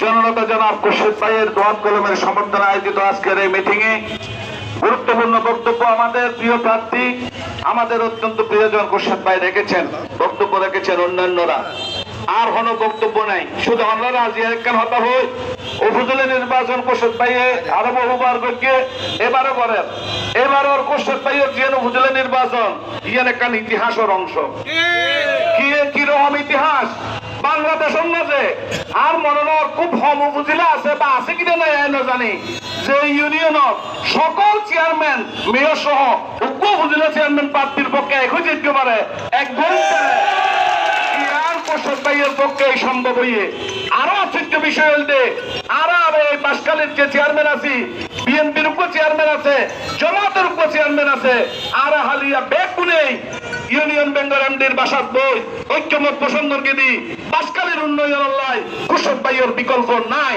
জননেতা জনাব খুরশেদ ভাইয়ের দোয়াত কলমের সমর্থনে আয়োজিত আজকের এই মিটিং এ গুরুত্বপূর্ণ বক্তব্য আমাদের প্রিয় প্রার্থী আমাদের অত্যন্ত প্রিয়জন খুরশেদ ভাই রেখেছেন বক্তব্য রেখেছেন অন্যান্যরা। আর কোনো বক্তব্য নাই। শুধু আমরা রাজি একখান হতা হই। উপজেলা নির্বাচন কোষের পাইয়ে আরও বহুবার করকে এবারও করেন। এবার ওর কোষের পাইয়ে যে উপজেলা নির্বাচন ইয়ান একখান ইতিহাসের অংশ। কি? কীরকম ইতিহাস? বাংলাদেশের মাঝে আর মনোনর খুব হম উপজেলা আছে বা আছে কিনা নাই না যে ইউনিয়নের সকল চেয়ারম্যান মেয়র সহ উপজেলা চেয়ারম্যান প্রার্থীর পক্ষে এখন জিততে পারে এক ঘণ্টা ভাইয়ের চেয়ারম্যান আছি জমাতের উপ চেয়ারম্যান আছে, আর হালিয়া বেগুনে ইউনিয়ন বেঙ্গল এমডির বাসাত বই, ঐক্যমত পছন্দকে দি বাসকালের উন্নয়ন লাই কুশব ভাইয়ের বিকল্প নাই।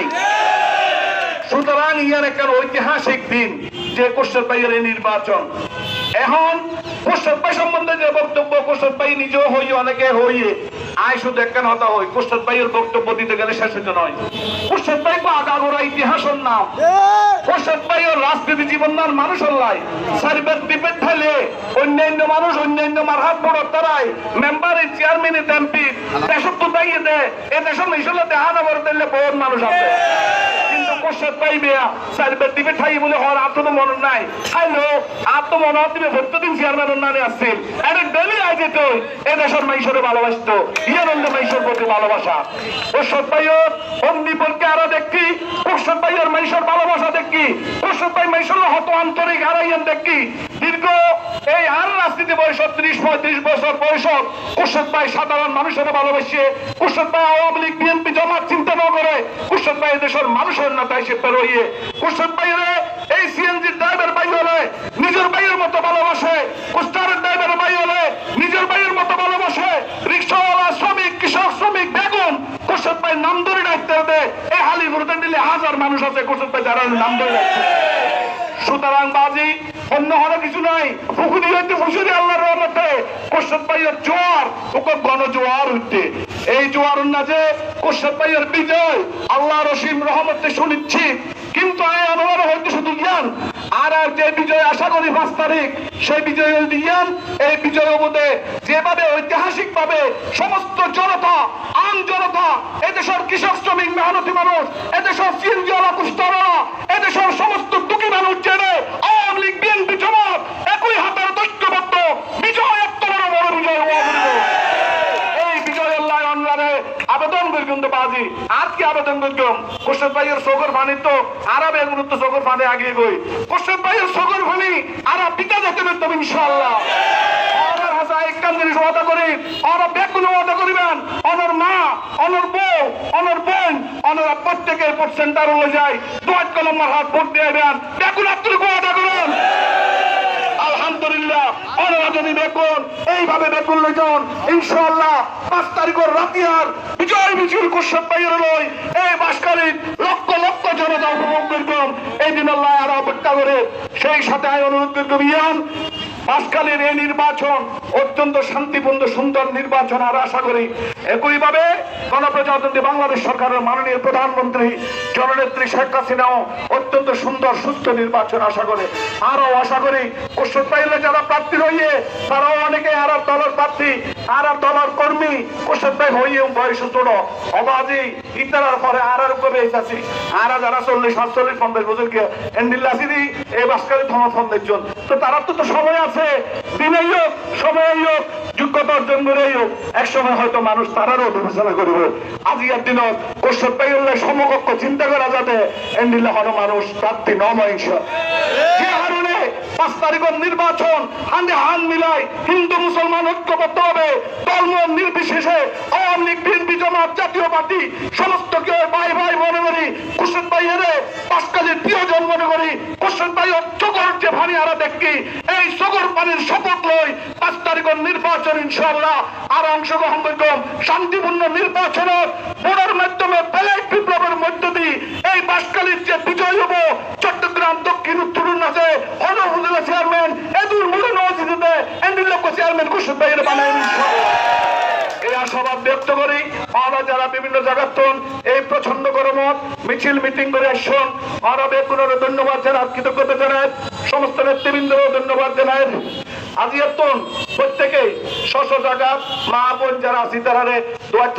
সুতরাং ইয়ার একটা ঐতিহাসিক দিন, যে কুশব ভাইয়ের নির্বাচন। এখন কুশব ভাই সম্বন্ধে যে বক্তব্য কুশব ভাই নিজেও হই অনেকে হইয়ে আয় শুধু একখান হতা হই। কুশত ভাইয়ের বক্তব্য দিতে গেলে শেষ হতে নয়। কুশত ভাই বা আগাগোড়া ইতিহাসের নাম। কুশত ভাইয়ের রাজনীতি জীবন নাম মানুষের লাই। সার্বের বিপেদ ফেলে অন্যান্য মানুষ অন্যান্য মারহাত বড় তারাই। মেম্বার চেয়ারম্যান এমপি দেশত তো দেয়। এ দেশের মিশলে দেহা না বড় দিলে বহুত মানুষ আছে। কোশ্চেন পাইবে সার্ভের দিবে ঠাই বলে হওয়ার আর তো মনে নাই। খাইলো আর তো মনে ভক্ত দিন চেয়ারম্যানের নামে আসছিল এটা ডেলি আই যেত এ দেশের মাইশরে ভালোবাসত ইয়ানন্দ মাইশর প্রতি ভালোবাসা। কোশ্চেন পাইয়র অগ্নিপলকে আরও দেখি কোশ্চেন পাইয়র মাইশর ভালোবাসা দেখি কোশ্চেন পাই মাইশর হত আন্তরিক হারাইয়ান দেখি। দীর্ঘ এই আর রাজনীতি বয়স ত্রিশ পঁয়ত্রিশ বছর বয়স কোশ্চেন পাই সাধারণ মানুষের ভালোবাসে কোশ্চেন পাই আওয়ামী লীগ, বিএনপি জমাত চিন্তা না করে কোশ্চেন পাই দেশের মানুষের নেতা হিসেবে রইয়ে কোশ্চেন পাইরে এই সিএনজি ড্রাইভার ভাই হলে নিজের ভাইয়ের মতো ভালোবাসে কুস্টারের ড্রাইভার ভাই হলে নিজের ভাইয়ের মতো ভালোবাসে, রিক্সাওয়ালা, শ্রমিক, কৃষক, শ্রমিক, বেগুন কোশ্চেন পাই নাম ধরে ডাকতে হবে। এই হালি ভোটে দিলে হাজার মানুষ আছে কোশ্চেন পাই যারা নাম ধরে সুতরাং বাজি অন্য হলে কিছু নাই। পুকুরি হইতে ফুসুরি আল্লাহর রহমতে। কোশ্চেন ভাইয়ের জোয়ার ওকে গণ জোয়ার হইতে। এই জোয়ার নাচে কোশ্চেন ভাইয়ের বিজয় আল্লাহ রসিম রহমতে শুনিচ্ছি। কিন্তু আয় আমার হইতে শুধু জ্ঞান। আর আর যে বিজয় আশা করি পাঁচ তারিখ, সেই বিজয় জ্ঞান, এই বিজয় মধ্যে যেভাবে ঐতিহাসিক ভাবে সমস্ত জনতা, আম জনতা, এদেশের কৃষক শ্রমিক, মেহনতি মানুষ, এদেশের সিএনজিওয়ালা কুস্তারা এদেশের সমস্ত দুঃখী মানুষ জেনে আওয়ামী লীগ, বিএনপি, জমাত, একই হাতের দৈত্যবদ্ধ বিজয় এত বড় বড় বিজয় হওয়া বলিব। এই বিজয়ের লাই অনলাইনে আবেদন করি বাজি আজ কি আবেদন করতাম ভাইয়ের সগর তো আরব সগর ফানি গই। ভাইয়ের সগর আরব ইনশাআল্লাহ। করি মা প্রত্যেকের সেন্টার হয়ে যায়। দোয়াত কলমার হাত ভোট দিয়ে দেন আলহামদুলিল্লাহ ওনারা দেখুন, এইভাবে দেখুন লইজন ইনশাআল্লাহ, পাঁচ তারিখের রাতিয়ার, বিজয় মিছিল কুশব লই এই বাসকারী লক্ষ লক্ষ জনতা উপভোগ করবেন। এই দিন আল্লাহ আরও অপেক্ষা করে। সেই সাথে অনুরোধ করবেন ইয়ান এই নির্বাচন অত্যন্ত শান্তিপূর্ণ, সুন্দর নির্বাচন আর আশা করি একইভাবে গণপ্রজাতন্ত্রী বাংলাদেশ সরকারের মাননীয় প্রধানমন্ত্রী জননেত্রী শেখ হাসিনাও অত্যন্ত সুন্দর, সুস্থ নির্বাচন আশা করে। আরও আশা করি কোশ্চেন যারা প্রার্থী হইয়ে, তারাও অনেকে আর দলের প্রার্থী, আর দলের কর্মী কোশ্চেন হইয়ে বয়স ছোট অবাজি ইতারার পরে আর আর উপরে এসেছি আর যারা চল্লিশ, সাতচল্লিশ, পঞ্চাশ বছর গিয়ে এন্ডিল্লাসিদি, এই ফন্দের জন তো তারা তো সময় আছে, দিনেই হোক সময়ই হোক যোগ্যতা অর্জন করেই হোক এক সময় হয়তো মানুষ তারারও বিবেচনা করিব। আজিকার দিনত কোশ্চেন পাই সমকক্ষ চিন্তা করা যাবে এন্ডিল্লা হন মানুষ প্রার্থী নমহিংস যে হারণে পাঁচ তারিখের নির্বাচন জাতীয় পার্টি, সমস্ত কেউ ভাই ভাই মনে করি কুশন ভাই এরে পাঁচ কাজের প্রিয়জন মনে করি কুশন ভাই ভানি আরা এই চোখর পানির শপথ পাঁচ নির্বাচন ইনশাল্লাহ আর অংশগ্রহণ করলাম শান্তিপূর্ণ নির্বাচনের বোর্ডের মাধ্যমে ব্যালট বিপ্লবের মধ্য দিয়ে। এই বাসকালীর যে বিজয় হব, চট্টগ্রাম দক্ষিণ উত্তর আছে হনহুদুল্লাহ চেয়ারম্যান এদুল মুরুন মসজিদে এন্ডিল লক্ষ চেয়ারম্যান কুসুম ভাইয়ের বানায় এই আশাবাদ ব্যক্ত করি আমরা যারা বিভিন্ন জায়গার এই প্রচণ্ড গরম মিছিল, মিটিং করে আসুন। আরবে কোনো ধন্যবাদ জানায় সমস্ত নেতৃবৃন্দরও ধন্যবাদ জানায় আজিয়াতুন প্রত্যেকে শশ জায়গা মা বোন যারা আছি তারা দোয়ার